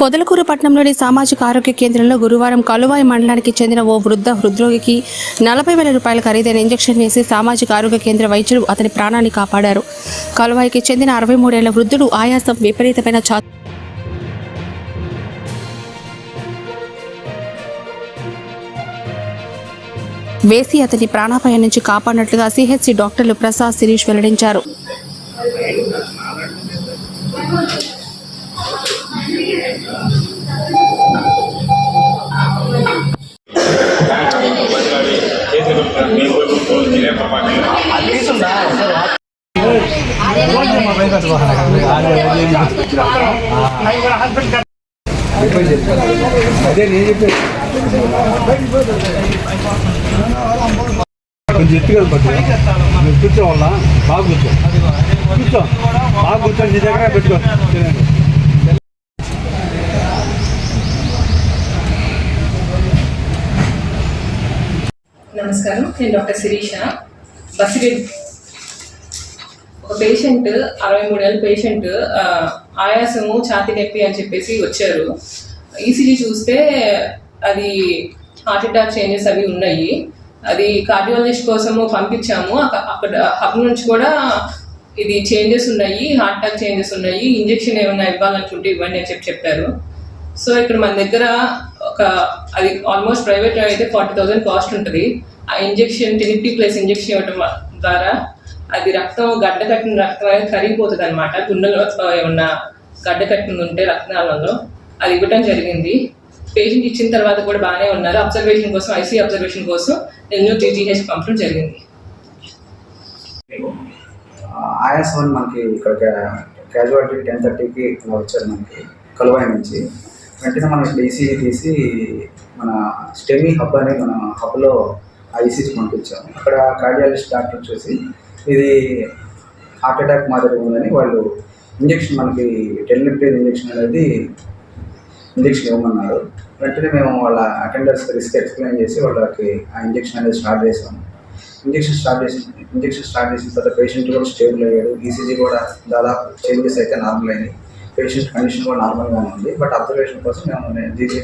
పొదలకూరు పట్టణంలోని సామాజిక ఆరోగ్య కేంద్రంలో గురువారం కలువాయి మండలానికి చెందిన ఓ వృద్ధ హృద్రోగికి నలభై వేల రూపాయల ఖరీదైన ఇంజెక్షన్ వేసి సామాజిక ఆరోగ్య కేంద్ర వైద్యులు అతని ప్రాణాన్ని కాపాడారు. కలువాయికి చెందిన అరవై మూడేళ్ళ వృద్ధుడు ఆయాసం విపరీతమైన చా వేసి అతని ప్రాణాపాయం నుంచి కాపాడినట్లుగా సిహెచ్సి డాక్టర్లు ప్రసాద్ శిరీష్ వెల్లడించారు. అదే నేను చెప్పేది కొంచెం ఎత్తుగా పట్టు నువ్వు కూర్చోవాలా బాగా కూర్చో కూర్చో బాగా కూర్చో నీ దగ్గర పెట్టుకో నమస్కారం. నేను డాక్టర్ శిరీష. బసిరి ఒక పేషెంట్ అరవై మూడేళ్ళ పేషెంట్ ఆయాసము ఛాతి నొప్పి అని చెప్పేసి వచ్చారు. ఈసీజీ చూస్తే అది హార్ట్ అటాక్ చేంజెస్ అవి ఉన్నాయి. అది కార్డియాలజిస్ట్ కోసము పంపించాము. అక్కడ హబ్ నుంచి కూడా ఇది చేంజెస్ ఉన్నాయి హార్ట్ అటాక్ చేంజెస్ ఉన్నాయి. ఇంజెక్షన్ ఏమైనా ఇవ్వాలనుకుంటే ఇవ్వండి అని చెప్పి చెప్పారు. సో ఇక్కడ మన దగ్గర ఒక అది ఆల్మోస్ట్ ప్రైవేట్ అయితే ఫార్టీ థౌసండ్ కాస్ట్ ఉంటుంది. ఆ ఇంజెక్షన్ ఫిఫ్టీ ప్లస్ ఇంజెక్షన్ ఇవ్వడం ద్వారా అది రక్తం గడ్డ కట్టిన రక్తం అనేది కరిగిపోతుంది అనమాట గుండెలో ఏమన్నా గడ్డ కట్టిన ఉంటే రక్తనాళంలో అది ఇవ్వటం జరిగింది. పేషెంట్ ఇచ్చిన తర్వాత కూడా బాగానే ఉన్నారు. అబ్జర్వేషన్ కోసం ఐసీ అబ్జర్వేషన్ కోసం నేను జీజీహెచ్ పంపడం జరిగింది. ఆయాసం మనకి ఇక్కడ క్యాజువాలిటీ టెన్ థర్టీకి వచ్చారు మనకి కలువాయి నుంచి. వెంటనే మనం ఇక్కడ తీసి మన స్టెమీ హబ్ అనే మన హబ్లో ఆ ఈసీజీ పంపించాము అక్కడ కార్డియాలజిస్ట్ డాక్టర్ చూసి ఇది హార్ట్ అటాక్ మాదిరి ఉందని వాళ్ళు ఇంజెక్షన్ మనకి టెలిప్టేన్ ఇంజెక్షన్ అనేది ఇంజెక్షన్ ఇవ్వమన్నారు. వెంటనే మేము వాళ్ళ అటెండర్స్ రిస్క్ ఎక్స్ప్లెయిన్ చేసి వాళ్ళకి ఆ ఇంజెక్షన్ అనేది స్టార్ట్ చేసాము ఇంజెక్షన్ స్టార్ట్ చేసి ఇంజెక్షన్ స్టార్ట్ చేసిన తర్వాత పేషెంట్ కూడా స్టేబుల్ అయ్యాడు. ఈసీజీ కూడా దాదాపు చేంజెస్ అయితే నార్మల్ అయినాయి. పేషెంట్ కండిషన్ కూడా నార్మల్గానే ఉంది. బట్ అబ్జర్వేషన్ కోసం మేము జీజీ